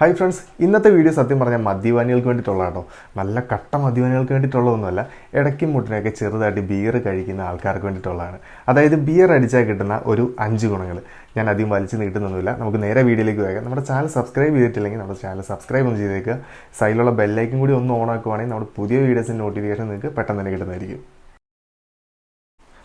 Hi friends ഇന്നത്തെ video സത്യം പറഞ്ഞാൽ മദ്യപാനികൾക്ക് വേണ്ടിയിട്ടുള്ള കേട്ടോ. നല്ല കട്ട മദ്യപാനികൾക്ക് വേണ്ടിയിട്ടുള്ളതൊന്നുമല്ല ഇടയ്ക്കും മുട്ടിനൊക്കെ ചെറുതായിട്ട് ബിയർ കഴിക്കുന്ന ആൾക്കാർക്ക് വേണ്ടിയിട്ടുള്ളതാണ്. അതായത് ബിയർ അടിച്ചാൽ കിട്ടുന്ന ഒരു അഞ്ച് ഗുണങ്ങൾ ഞാൻ അധികം വലിച്ചു നീട്ടുന്നൊന്നുമില്ല. നമുക്ക് നേരെ വീഡിയോയിലേക്ക് പോകാം. നമ്മുടെ ചാനൽ സബ്സ്ക്രൈബ് ചെയ്തിട്ടില്ലെങ്കിൽ നമ്മുടെ ചാനൽ സബ്സ്ക്രൈബ് ഒന്ന് ചെയ്തേക്കുക സൈഡിലുള്ള ബെല്ലൈക്കും കൂടി ഒന്ന് ഓൺ ആക്കുവാണെങ്കിൽ നമ്മുടെ പുതിയ വീഡിയോസിന്റെ നോട്ടിഫിക്കേഷൻ നിങ്ങൾക്ക് പെട്ടെന്ന് തന്നെ കിട്ടുന്നതായിരിക്കും.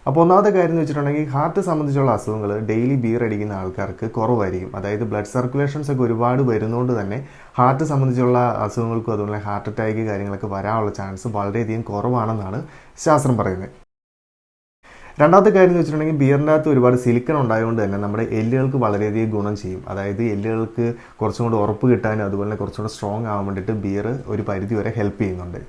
അപ്പോൾ ഒന്നാമത്തെ കാര്യം എന്ന് വെച്ചിട്ടുണ്ടെങ്കിൽ ഹാർട്ട് സംബന്ധിച്ചുള്ള അസുഖങ്ങൾ ഡെയിലി ബിയർ അടിക്കുന്ന ആൾക്കാർക്ക് കുറവായിരിക്കും. അതായത് ബ്ലഡ് സർക്കുലേഷൻസ് ഒക്കെ ഒരുപാട് വരുന്നതുകൊണ്ട് തന്നെ ഹാർട്ട് സംബന്ധിച്ചുള്ള അസുഖങ്ങൾക്കും അതുപോലെ ഹാർട്ട് അറ്റാക്ക് കാര്യങ്ങളൊക്കെ വരാനുള്ള ചാൻസ് വളരെയധികം കുറവാണെന്നാണ് ശാസ്ത്രം പറയുന്നത്. രണ്ടാമത്തെ കാര്യം എന്ന് വെച്ചിട്ടുണ്ടെങ്കിൽ ബിയറിന്റെ അകത്ത് ഒരുപാട് സിലിക്കൺ ഉണ്ടായതുകൊണ്ട് തന്നെ നമ്മുടെ എല്ലുകൾക്ക് വളരെയധികം ഗുണം ചെയ്യും. അതായത് എല്ലുകൾക്ക് കുറച്ചും കൂടി ഉറപ്പ് കിട്ടാനും അതുപോലെ കുറച്ചും കൂടി സ്ട്രോങ് ആവാൻ വേണ്ടിയിട്ട് ബിയർ ഒരു പരിധി വരെ ഹെൽപ്പ് ചെയ്യുന്നുണ്ട്.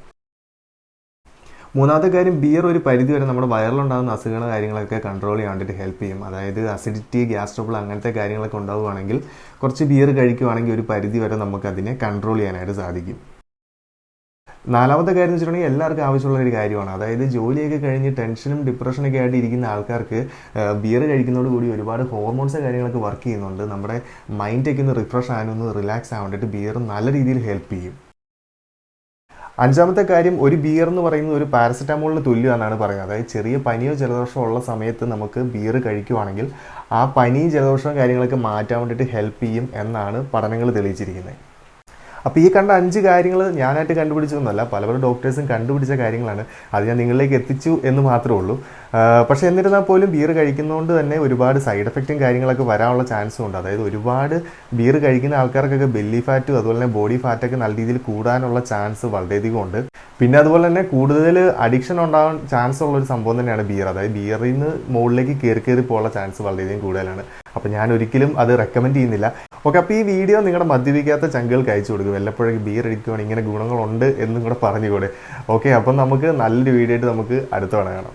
മൂന്നാമത്തെ കാര്യം ബിയർ ഒരു പരിധി വരെ നമ്മുടെ വയറിലുണ്ടാകുന്ന അസുഖങ്ങൾ കാര്യങ്ങളൊക്കെ കൺട്രോൾ ചെയ്യാൻ വേണ്ടിയിട്ട് ഹെൽപ്പ് ചെയ്യും. അതായത് അസിഡിറ്റി ഗ്യാസ് ട്രബിൾ അങ്ങനത്തെ കാര്യങ്ങളൊക്കെ ഉണ്ടാവുകയാണെങ്കിൽ കുറച്ച് ബിയർ കഴിക്കുവാണെങ്കിൽ ഒരു പരിധി വരെ നമുക്ക് അതിനെ കൺട്രോൾ ചെയ്യാനായിട്ട് സാധിക്കും. നാലാമത്തെ കാര്യം എന്ന് വെച്ചിട്ടുണ്ടെങ്കിൽ എല്ലാവർക്കും ആവശ്യമുള്ള ഒരു കാര്യമാണ്. അതായത് ജോലിയൊക്കെ കഴിഞ്ഞ് ടെൻഷനും ഡിപ്രഷനൊക്കെ ആയിട്ട് ഇരിക്കുന്ന ആൾക്കാർക്ക് ബിയർ കഴിക്കുന്നതോട് കൂടി ഒരുപാട് ഹോർമോൺസ് കാര്യങ്ങളൊക്കെ വർക്ക് ചെയ്യുന്നുണ്ട്. നമ്മുടെ മൈൻഡൊക്കെ ഒന്ന് റിഫ്രഷ് ആകാനൊന്ന് റിലാക്സ് ആവാൻ ബിയർ നല്ല രീതിയിൽ ഹെൽപ്പ് ചെയ്യും. അഞ്ചാമത്തെ കാര്യം ഒരു ബിയർ എന്ന് പറയുന്നത് ഒരു പാരസെറ്റാമോളിന് തുല്യമാണെന്നാണ് പറയുന്നത്. അതായത് ചെറിയ പനിയോ ജലദോഷമോ ഉള്ള സമയത്ത് നമുക്ക് ബിയർ കഴിക്കുവാണെങ്കിൽ ആ പനിയും ജലദോഷവും കാര്യങ്ങളൊക്കെ മാറ്റാൻ വേണ്ടിയിട്ട് ഹെൽപ്പ് ചെയ്യും എന്നാണ് പഠനങ്ങൾ തെളിയിച്ചിരിക്കുന്നത്. അപ്പോൾ ഈ കണ്ട അഞ്ച് കാര്യങ്ങൾ ഞാനായിട്ട് കണ്ടുപിടിച്ചതൊന്നുമല്ല. പല പല ഡോക്ടേഴ്സും കണ്ടുപിടിച്ച കാര്യങ്ങളാണ്. അത് ഞാൻ നിങ്ങളിലേക്ക് എത്തിച്ചു എന്ന് മാത്രമേ ഉള്ളൂ. പക്ഷേ എന്നിരുന്നാൽ പോലും ബിയർ കഴിക്കുന്നതുകൊണ്ട് തന്നെ ഒരുപാട് സൈഡ് എഫക്റ്റും കാര്യങ്ങളൊക്കെ വരാനുള്ള ചാൻസും ഉണ്ട്. അതായത് ഒരുപാട് ബിയർ കഴിക്കുന്ന ആൾക്കാർക്കൊക്കെ ബെല്ലി ഫാറ്റും അതുപോലെ തന്നെ ബോഡി ഫാറ്റൊക്കെ നല്ല രീതിയിൽ കൂടാനുള്ള ചാൻസ് വളരെയധികം ഉണ്ട്. പിന്നെ അതുപോലെ തന്നെ കൂടുതൽ അഡിക്ഷൻ ഉണ്ടാകാൻ ചാൻസ് ഉള്ള ഒരു സംഭവം തന്നെയാണ് ബിയർ അതായത് ബിയറിൽ നിന്ന് മുകളിലേക്ക് കയറി കയറി പോകാനുള്ള ചാൻസ് വളരെയധികം കൂടുതലാണ്. അപ്പോൾ ഞാൻ ഒരിക്കലും അത് റെക്കമെൻഡ് ചെയ്യുന്നില്ല. ഓക്കെ അപ്പോൾ ഈ വീഡിയോ നിങ്ങളുടെ മദ്യപിക്കാത്ത ചങ്കുകൾക്ക് അയച്ചു കൊടുക്കും. വല്ലപ്പോഴും ബിയർ അടിക്കുവാണെങ്കിൽ ഇങ്ങനെ ഗുണങ്ങളുണ്ട് എന്നും കൂടെ പറഞ്ഞുകൂടെ. ഓക്കെ അപ്പം നമുക്ക് നല്ലൊരു വീഡിയോ ആയിട്ട് നമുക്ക് അടുത്തവണ കാണാം.